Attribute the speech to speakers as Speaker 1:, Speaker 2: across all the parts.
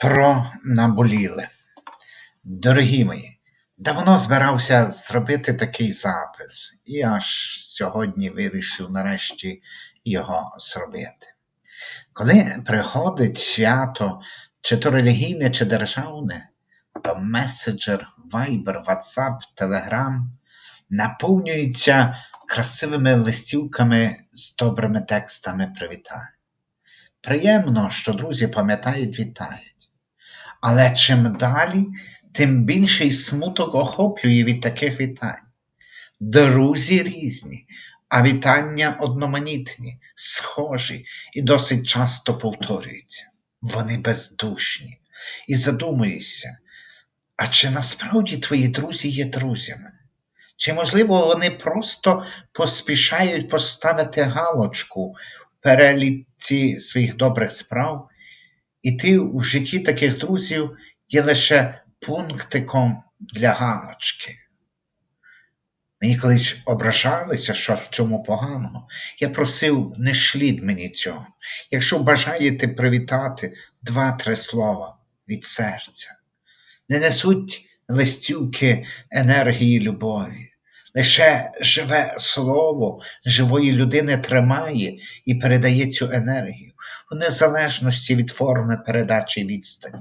Speaker 1: Про наболіле. Дорогі мої, давно збирався зробити такий запис, і аж сьогодні вирішив нарешті його зробити. Коли приходить свято, чи то релігійне, чи державне, то меседжер, вайбер, ватсап, телеграм наповнюється красивими листівками з добрими текстами привітань. Приємно, що друзі пам'ятають, вітають. Але чим далі, тим більший смуток охоплює від таких вітань. Друзі різні, а вітання одноманітні, схожі і досить часто повторюються. Вони бездушні. І задумуюся, а чи насправді твої друзі є друзями? Чи, можливо, вони просто поспішають поставити галочку в переліці своїх добрих справ, і ти у житті таких друзів є лише пунктиком для галочки? Мені колись ображалися, що в цьому поганого. Я просив, не шліть мені цього. Якщо бажаєте привітати два-три слова від серця, не несуть листівки енергії любові. Лише живе слово живої людини тримає і передає цю енергію у незалежності від форми передачі відстані.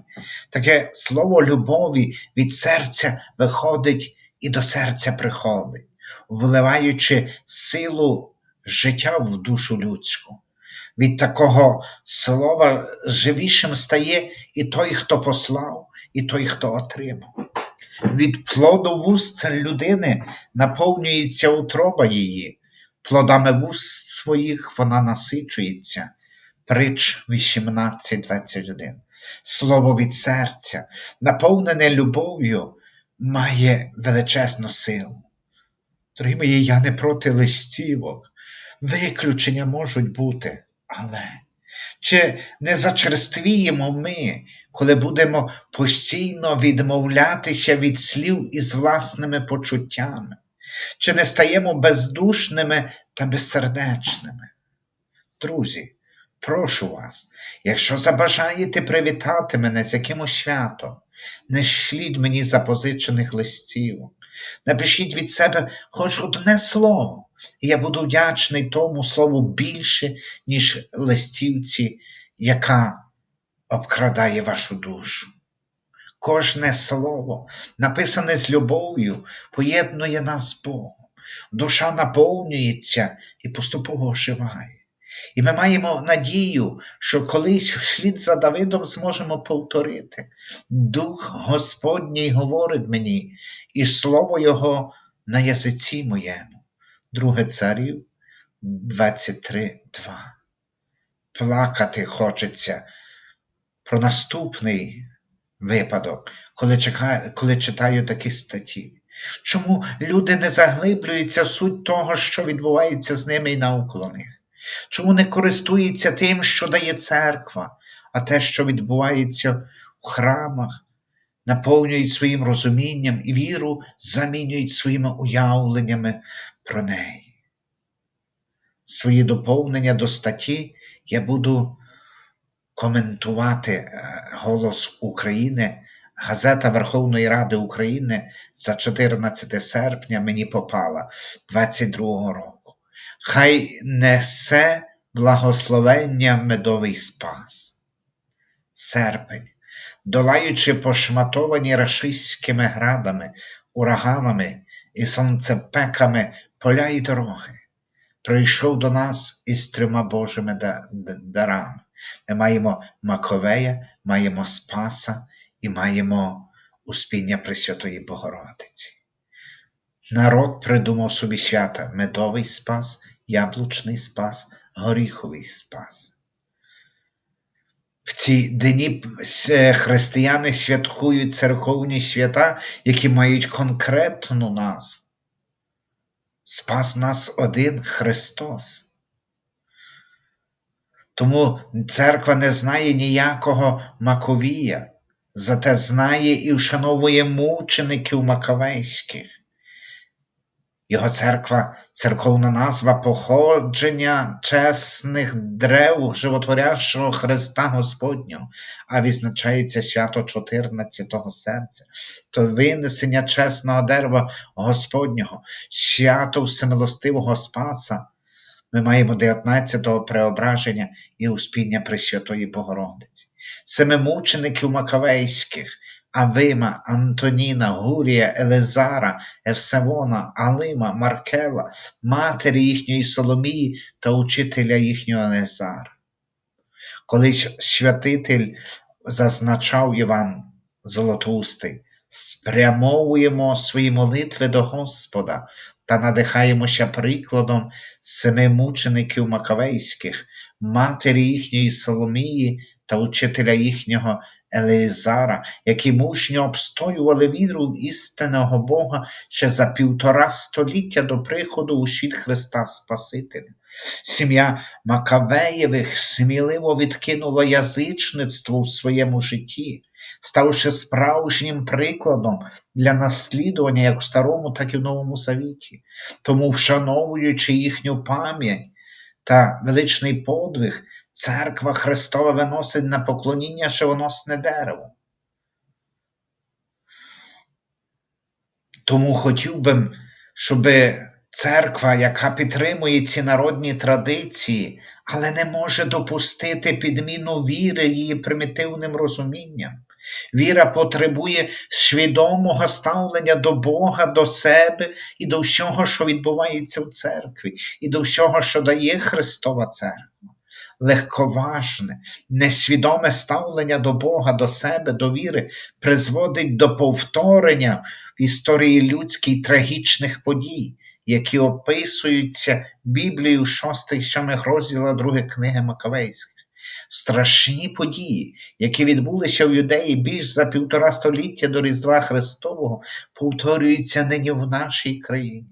Speaker 1: Таке слово любові від серця виходить і до серця приходить, вливаючи силу життя в душу людську. Від такого слова живішим стає і той, хто послав, і той, хто отримав. Від плоду вуст людини наповнюється утроба її, плодами вуст своїх вона насичується. Притч 18.21. Слово від серця, наповнене любов'ю, має величезну силу. Дорогі мої, я не проти листівок. Виключення можуть бути, але чи не зачерствіємо ми, коли будемо постійно відмовлятися від слів із власними почуттями, чи не стаємо бездушними та безсердечними? Друзі, прошу вас, якщо забажаєте привітати мене з якимось святом, не шліть мені запозичених листів, напишіть від себе хоч одне слово, і я буду вдячний тому слову більше, ніж листівці, яка обкрадає вашу душу. Кожне слово, написане з любов'ю, поєднує нас з Богом. Душа наповнюється і поступово оживає. І ми маємо надію, що колись вслід за Давидом зможемо повторити. Дух Господній говорить мені, і слово Його на язиці моєму. Друге царів 23.2. Плакати хочеться про наступний випадок, коли, чекаю, коли читаю такі статті. Чому люди не заглиблюються в суть того, що відбувається з ними і навколо них? Чому не користуються тим, що дає церква, а те, що відбувається в храмах, наповнюють своїм розумінням і віру, замінюють своїми уявленнями про неї? Свої доповнення до статті я буду коментувати е, Голос України, газета Верховної Ради України за 14 серпня мені попала 22 року. Хай несе благословення медовий спас. Серпень, долаючи пошматовані рашистськими градами, ураганами і сонцепеками поля й дороги, прийшов до нас із трьома Божими дарами. Ми маємо Маковея, маємо Спаса і маємо Успіння Пресвятої Богородиці. Народ придумав собі свята медовий спас, яблучний спас, горіховий спас. В ці дні християни святкують церковні свята, які мають конкретну назву. Спас нас один Христос. Тому церква не знає ніякого Маковія, зате знає і вшановує мучеників Макавейських. Його церква, церковна назва походження чесних древ животворящого Христа Господнього, а відзначається свято 14-го серця, то винесення чесного дерева Господнього, свято всемилостивого Спаса. Ми маємо 19-го преображення і успіння Пресвятої Богородиці, семи мучеників Макавейських, Авима, Антоніна, Гурія, Елезара, Евсевона, Алима, Маркела, матері їхньої Соломії та учителя їхнього Елезара. Колись святитель зазначав Іван Золотоустий, спрямовуємо свої молитви до Господа та надихаємося прикладом семи мучеників Макавейських, матері їхньої Соломії та учителя їхнього Елеазара, які мужньо обстоювали віру в істинного Бога ще за півтора століття до приходу у світ Христа Спасителя. Сім'я Макавеєвих сміливо відкинула язичництво в своєму житті, ставши справжнім прикладом для наслідування як в Старому, так і в Новому Завіті. Тому, вшановуючи їхню пам'ять та величний подвиг, Церква Христова виносить на поклоніння шивоносне дерево. Тому хотів би, щоб церква, яка підтримує ці народні традиції, але не може допустити підміну віри її примітивним розумінням. Віра потребує свідомого ставлення до Бога, до себе і до всього, що відбувається в церкві, і до всього, що дає Христова Церква легковажне, несвідоме ставлення до Бога, до себе, до віри призводить до повторення в історії людській трагічних подій, які описуються Біблією 6 і 7 розділа 2 книги Макавейських. Страшні події, які відбулися в юдеї більш за півтора століття до Різдва Христового, повторюються нині в нашій країні.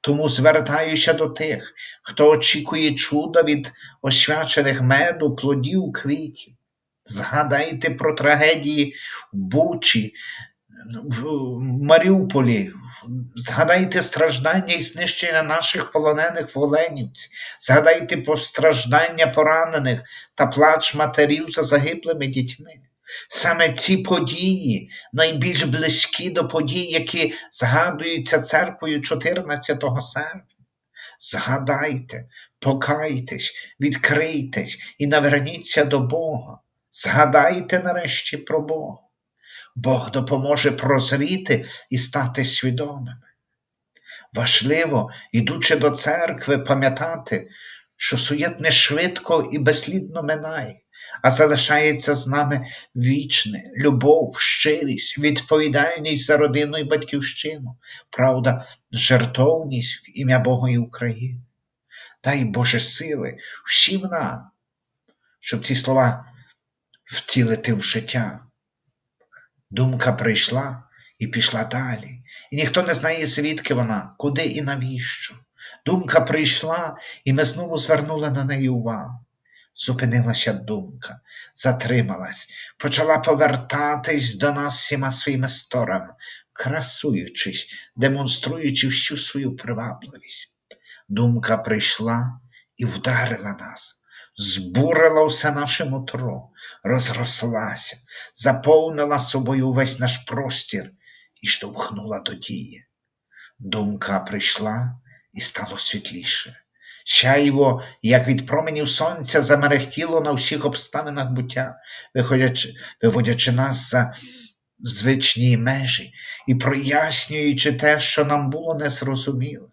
Speaker 1: Тому звертаюся до тих, хто очікує чуда від освячених меду, плодів, квітів. Згадайте про трагедії в Бучі, в Маріуполі, згадайте страждання і знищення наших полонених в Оленівці, згадайте про страждання поранених та плач матерів за загиблими дітьми. Саме ці події найбільш близькі до подій, які згадуються церквою 14 серпня. Згадайте, покайтесь, відкрийтесь і наверніться до Бога. Згадайте нарешті про Бога. Бог допоможе прозріти і стати свідомими. Важливо, ідучи до церкви, пам'ятати, що суєт не швидко і безслідно минає а залишається з нами вічне, любов, щирість, відповідальність за родину і батьківщину, правда, жертовність в ім'я Бога і України. Дай Боже сили всім нам, щоб ці слова втілити в життя. Думка прийшла і пішла далі, і ніхто не знає, звідки вона, куди і навіщо. Думка прийшла, і ми знову звернули на неї увагу. Зупинилася думка, затрималась, почала повертатись до нас всіма своїми сторонами, красуючись, демонструючи всю свою привабливість. Думка прийшла і вдарила нас, збурила все наше нутро, розрослася, заповнила собою весь наш простір і штовхнула до дії. Думка прийшла і стало світліше. Сяйво, як від променів сонця, замерехтіло на всіх обставинах буття, виходячи, виводячи нас за звичні межі і прояснюючи те, що нам було незрозуміло.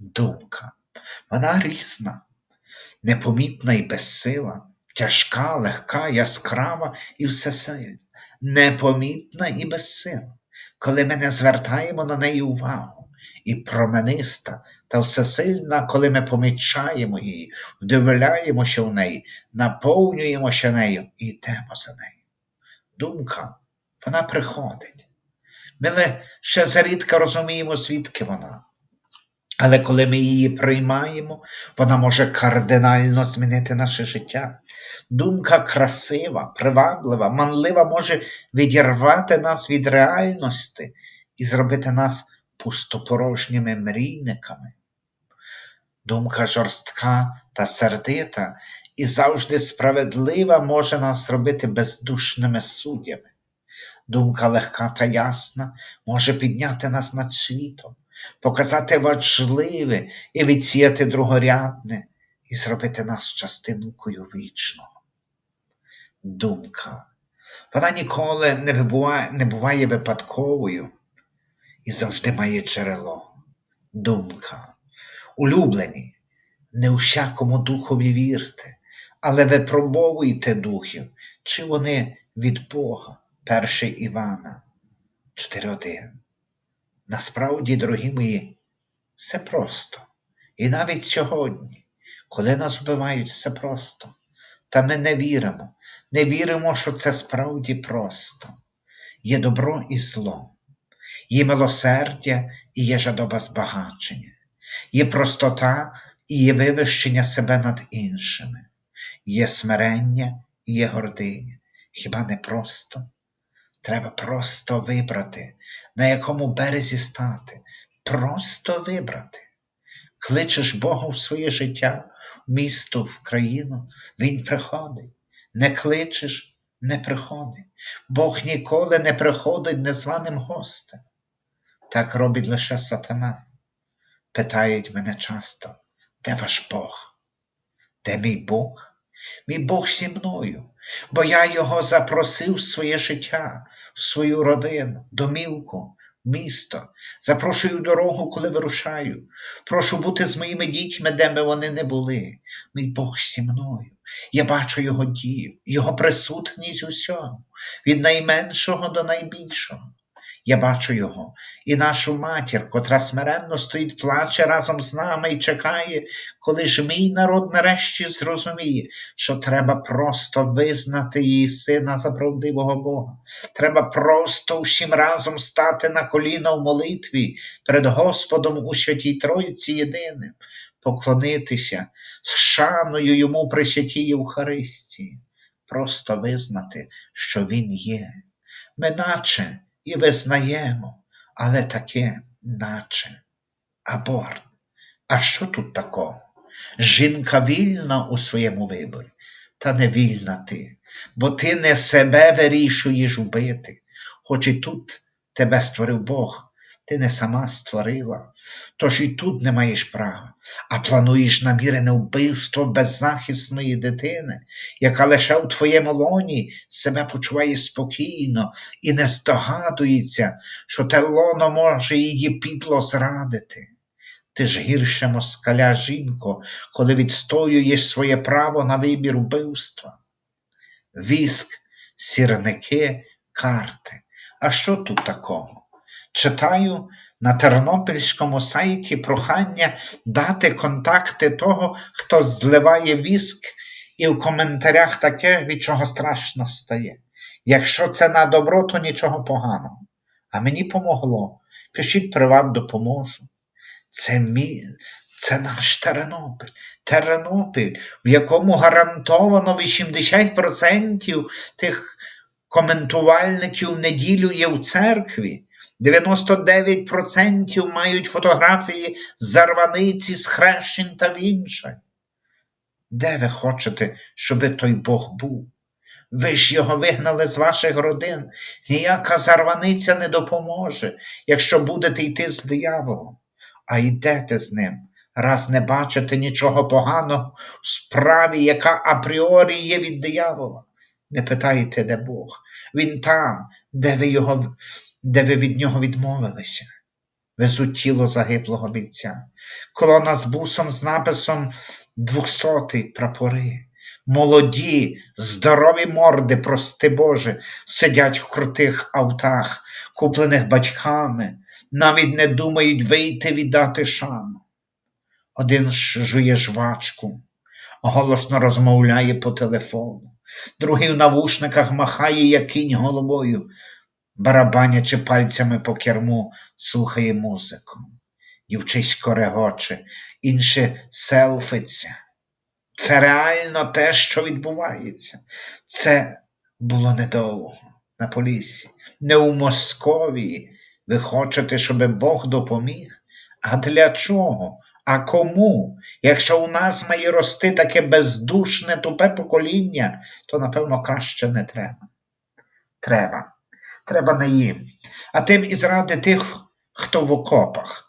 Speaker 1: Думка, вона різна, непомітна і безсила, тяжка, легка, яскрава і всесильна, непомітна і безсила, коли ми не звертаємо на неї увагу і промениста та всесильна, коли ми помічаємо її, вдивляємося в неї, наповнюємося нею і йдемо за нею. Думка, вона приходить. Ми лише зарідка розуміємо, звідки вона. Але коли ми її приймаємо, вона може кардинально змінити наше життя. Думка красива, приваблива, манлива може відірвати нас від реальності і зробити нас пустопорожніми мрійниками. Думка жорстка та сердита і завжди справедлива може нас робити бездушними суддями. Думка легка та ясна може підняти нас над світом, показати важливе і відсіяти другорядне, і зробити нас частинкою вічного. Думка. Вона ніколи не буває, не буває випадковою і завжди має джерело. Думка. Улюблені, не усякому духові вірте, але випробовуйте духів, чи вони від Бога. 1 Івана 4.1. Насправді, дорогі мої, все просто. І навіть сьогодні, коли нас вбивають, все просто. Та ми не віримо, не віримо, що це справді просто. Є добро і зло, є милосердя і є жадоба збагачення, є простота і є вивищення себе над іншими, є смирення і є гординя. Хіба не просто? Треба просто вибрати, на якому березі стати, просто вибрати. Кличеш Бога в своє життя, в місто, в країну, Він приходить. Не кличеш, не приходить. Бог ніколи не приходить незваним гостем. Так робить лише сатана. Питають мене часто, де ваш Бог? Де мій Бог? Мій Бог зі мною, бо я його запросив в своє життя, в свою родину, домівку, місто. Запрошую дорогу, коли вирушаю. Прошу бути з моїми дітьми, де би вони не були. Мій Бог зі мною. Я бачу Його дію, Його присутність усьому, від найменшого до найбільшого. Я бачу його і нашу матір, котра смиренно стоїть, плаче разом з нами і чекає, коли ж мій народ нарешті зрозуміє, що треба просто визнати її сина за правдивого Бога. Треба просто всім разом стати на коліна в молитві перед Господом у святій Тройці єдиним, поклонитися з шаною йому при святій Євхаристії, просто визнати, що Він є. Ми наче і визнаємо, але таке, наче аборт. А що тут такого? Жінка вільна у своєму виборі, та не вільна ти, бо ти не себе вирішуєш убити, хоч і тут тебе створив Бог, ти не сама створила, тож і тут не маєш права, а плануєш намірене вбивство беззахисної дитини, яка лише у твоєму лоні себе почуває спокійно і не здогадується, що те лоно може її підло зрадити. Ти ж гірше москаля, жінко, коли відстоюєш своє право на вибір вбивства. Віск, сірники, карти. А що тут такого? Читаю на тернопільському сайті прохання дати контакти того, хто зливає віск, і в коментарях таке, від чого страшно стає. Якщо це на добро, то нічого поганого. А мені помогло. Пишіть приват, допоможу. Це мій, це наш Тернопіль. Тернопіль, в якому гарантовано 80% тих коментувальників неділю є в церкві. 99% мають фотографії зарваниці, схрещень та вінчань. Де ви хочете, щоби той Бог був? Ви ж його вигнали з ваших родин. Ніяка зарваниця не допоможе, якщо будете йти з дияволом, а йдете з ним, раз не бачите нічого поганого в справі, яка апріорі є від диявола. Не питайте, де Бог. Він там, де ви його де ви від нього відмовилися. Везуть тіло загиблого бійця, колона з бусом з написом двохсотий прапори. Молоді, здорові морди, прости Боже, сидять в крутих автах, куплених батьками, навіть не думають вийти віддати шану. Один жує жвачку, голосно розмовляє по телефону, другий в навушниках махає, як кінь головою, барабанячи пальцями по керму, слухає музику. Дівчисько регоче, інше селфиться. Це реально те, що відбувається. Це було недовго на полісі, не у Московії, Ви хочете, щоб Бог допоміг? А для чого? А кому? Якщо у нас має рости таке бездушне, тупе покоління, то напевно краще не треба. Треба. Треба не їм. А тим і заради тих, хто в окопах,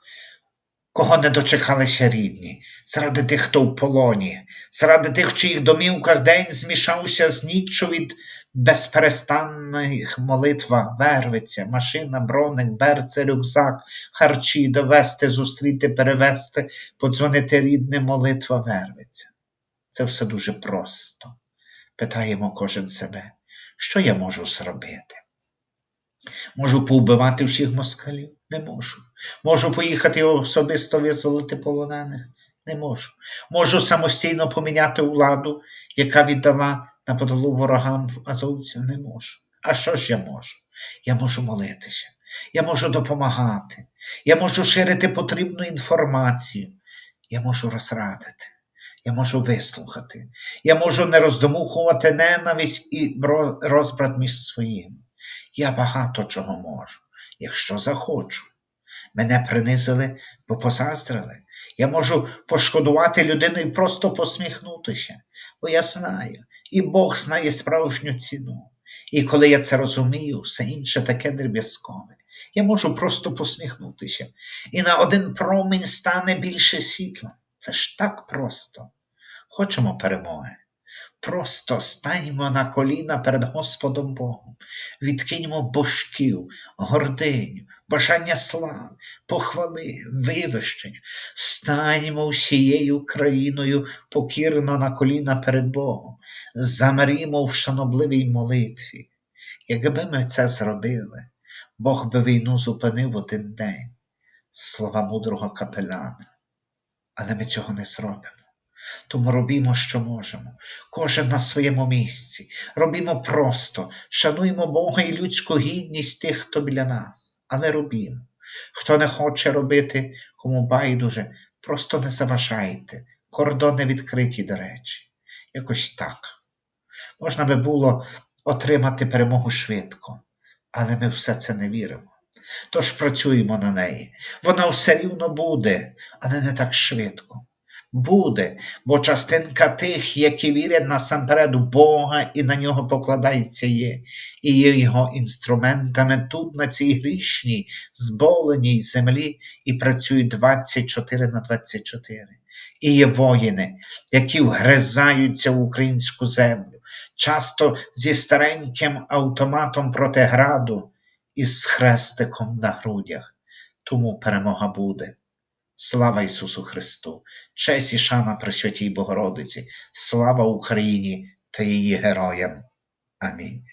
Speaker 1: кого не дочекалися рідні, заради тих, хто в полоні, заради тих, в чиїх домівках день змішався з ніччю від безперестанних молитва, вервиця, машина, броник, берце, рюкзак, харчі, довести, зустріти, перевести, подзвонити рідним, молитва, вервиця. Це все дуже просто. Питаємо кожен себе, що я можу зробити? Можу повбивати всіх москалів? Не можу. Можу поїхати особисто визволити полонених? Не можу. Можу самостійно поміняти владу, яка віддала на подолу ворогам в азовців? Не можу. А що ж я можу? Я можу молитися, я можу допомагати, я можу ширити потрібну інформацію, я можу розрадити, я можу вислухати, я можу не роздомухувати ненависть і розбрат між своїми. Я багато чого можу, якщо захочу. Мене принизили, бо позаздрили. Я можу пошкодувати людину і просто посміхнутися, бо я знаю, і Бог знає справжню ціну. І коли я це розумію, все інше таке дріб'язкове. Я можу просто посміхнутися, і на один промінь стане більше світла. Це ж так просто. Хочемо перемоги. Просто станьмо на коліна перед Господом Богом, відкиньмо божків, гординю, бажання слави, похвали, вивищень, станьмо всією країною покірно на коліна перед Богом, замрімо в шанобливій молитві. Якби ми це зробили, Бог би війну зупинив один день, слова мудрого капеляна. Але ми цього не зробимо. Тому робімо, що можемо, кожен на своєму місці. Робімо просто, шануємо Бога і людську гідність тих, хто біля нас, але робімо. Хто не хоче робити, кому байдуже, просто не заважайте. Кордони відкриті, до речі. Якось так. Можна би було отримати перемогу швидко, але ми все це не віримо. Тож працюємо на неї. Вона все рівно буде, але не так швидко. Буде, бо частинка тих, які вірять насамперед у Бога і на нього покладається є, і є його інструментами тут, на цій грішній, зболеній землі, і працюють 24 на 24. І є воїни, які вгризаються в українську землю, часто зі стареньким автоматом проти граду і з хрестиком на грудях. Тому перемога буде. Слава Ісусу Христу! Честь і шана Пресвятій Богородиці, слава Україні та її героям. Амінь.